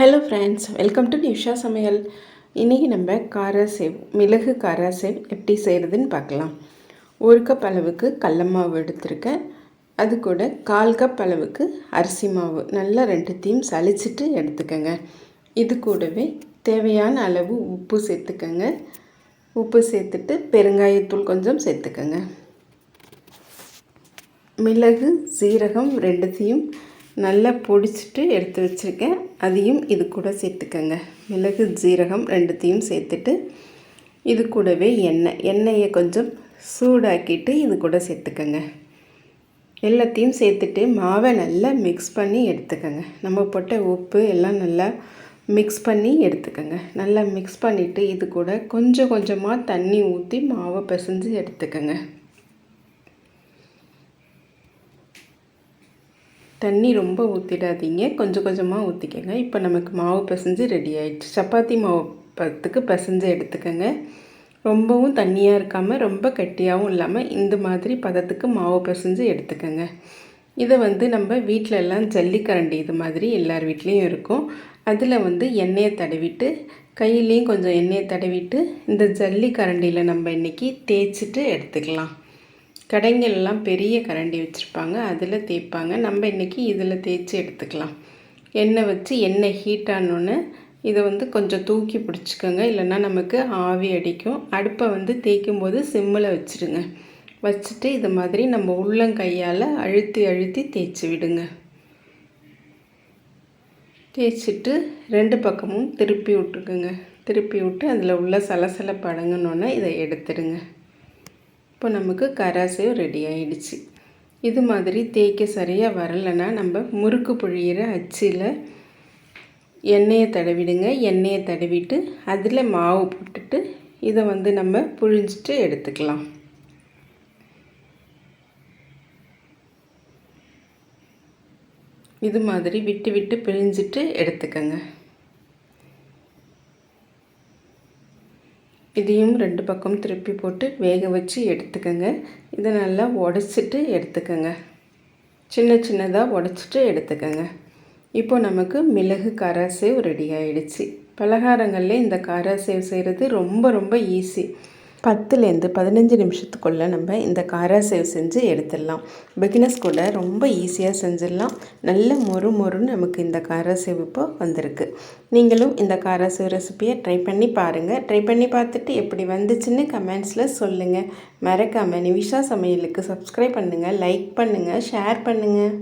Hello friends welcome to Nisha சமையல் இன்றைக்கி நம்ம கார சேவ் மிளகு கார சேவ் எப்படி செய்கிறதுன்னு பார்க்கலாம். ஒரு கப் அளவுக்கு கடல மாவு எடுத்திருக்கேன். அது கூட கால் கப் அளவுக்கு அரிசி மாவு நல்லா ரெண்டுத்தையும் சலிச்சிட்டு எடுத்துக்கோங்க. இது கூடவே தேவையான அளவு உப்பு சேர்த்துக்கோங்க. உப்பு சேர்த்துட்டு பெருங்காயத்தூள் கொஞ்சம் சேர்த்துக்கோங்க. மிளகு சீரகம் ரெண்டுத்தையும் நல்லா பொடிச்சிட்டு எடுத்து வச்சுருக்கேன். அதையும் இது கூட சேர்த்துக்கோங்க. மிளகு ஜீரகம் ரெண்டுத்தையும் சேர்த்துட்டு இது கூடவே எண்ணெய். எண்ணெயை கொஞ்சம் சூடாக்கிட்டு இது கூட சேர்த்துக்கோங்க. எல்லாத்தையும் சேர்த்துட்டு மாவை நல்லா மிக்ஸ் பண்ணி எடுத்துக்கோங்க. நம்ம போட்ட உப்பு எல்லாம் நல்லா மிக்ஸ் பண்ணி எடுத்துக்கோங்க. நல்லா மிக்ஸ் பண்ணிவிட்டு இது கூட கொஞ்சம் கொஞ்சமாக தண்ணி ஊற்றி மாவை பிசைஞ்சு எடுத்துக்கோங்க. தண்ணி ரொம்ப ஊற்றிடாதீங்க கொஞ்சம் கொஞ்சமாக ஊற்றிக்கோங்க இப்போ நமக்கு மாவு பிசைஞ்சு ரெடி ஆகிடுச்சு சப்பாத்தி மாவு பத்துக்கு பிசைஞ்சு எடுத்துக்கோங்க. ரொம்பவும் தண்ணியாக இருக்காமல் ரொம்ப கட்டியாகவும் இல்லாமல் இந்த மாதிரி பதத்துக்கு மாவு பிசைஞ்சு எடுத்துக்கோங்க. இதை வந்து நம்ம வீட்டில் எல்லாம் ஜல்லிக்கரண்டி இது மாதிரி எல்லார் வீட்லேயும் இருக்கும். அதில் வந்து எண்ணெயை தடவிட்டு கையிலையும் கொஞ்சம் எண்ணெயை தடவிட்டு இந்த ஜல்லி கரண்டியில் நம்ம இன்றைக்கி தேய்ச்சிட்டு எடுத்துக்கலாம். கடைங்கள்லாம் பெரிய கரண்டி வச்சுருப்பாங்க அதில் தேய்ப்பாங்க. நம்ம இன்றைக்கி இதில் தேய்ச்சி எடுத்துக்கலாம். எண்ணெய் வச்சு எண்ணெய் ஹீட் ஆனோன்னு இதை வந்து கொஞ்சம் தூக்கி பிடிச்சிக்கோங்க. இல்லைன்னா நமக்கு ஆவி அடிக்கும். அடுப்பை வந்து தேய்க்கும் போது சிம்மில் வச்சுடுங்க வச்சுட்டு இது மாதிரி நம்ம உள்ளங்கையால் அழுத்தி அழுத்தி தேய்ச்சி விடுங்க. தேய்ச்சிட்டு ரெண்டு பக்கமும் திருப்பி விட்டுக்குங்க. திருப்பி விட்டு அதில் உள்ள சலசலப்பு அடங்கினோன்னே இதை எடுத்துடுங்க. இப்போ நமக்கு கராசேவ் ரெடி ஆயிடுச்சு. இது மாதிரி தேய்க்க சரியாக வரலைன்னா நம்ம முறுக்கு புழியிற அச்சில் எண்ணெயை தடவிடுங்க. எண்ணெயை தடவிட்டு அதில் மாவு போட்டுட்டு இதை வந்து நம்ம புழிஞ்சிட்டு எடுத்துக்கலாம். இது மாதிரி விட்டு விட்டு பிழிஞ்சிட்டு எடுத்துக்கங்க. இதையும் ரெண்டு பக்கம் திருப்பி போட்டு வேக வச்சு எடுத்துக்கோங்க. இதை நல்லா உடச்சிட்டு எடுத்துக்கோங்க. சின்ன சின்னதாக உடச்சிட்டு எடுத்துக்கோங்க. இப்போ நமக்கு மிளகு காராசேவ் ரெடி ஆகிடுச்சு பலகாரங்களில் இந்த காராசேவ் செய்கிறது ரொம்ப ரொம்ப ஈஸி பத்துலேருந்து பதினஞ்சு நிமிஷத்துக்குள்ளே நம்ம இந்த காரா சேவ் செஞ்சு எடுத்துடலாம். பிகினர்ஸ் கூட ரொம்ப ஈஸியாக செஞ்சிடலாம். நல்ல மொறு மொறுன்னு நமக்கு இந்த காரா சேவ் இப்போ வந்திருக்கு. நீங்களும் இந்த காரா சேவ் ரெசிப்பியை ட்ரை பண்ணி பாருங்கள் ட்ரை பண்ணி பார்த்துட்டு எப்படி வந்துச்சுன்னு கமெண்ட்ஸில் சொல்லுங்கள் மறக்காமல் நிவிஷா சமையலுக்கு சப்ஸ்கிரைப் பண்ணுங்கள் லைக் பண்ணுங்கள் ஷேர் பண்ணுங்கள்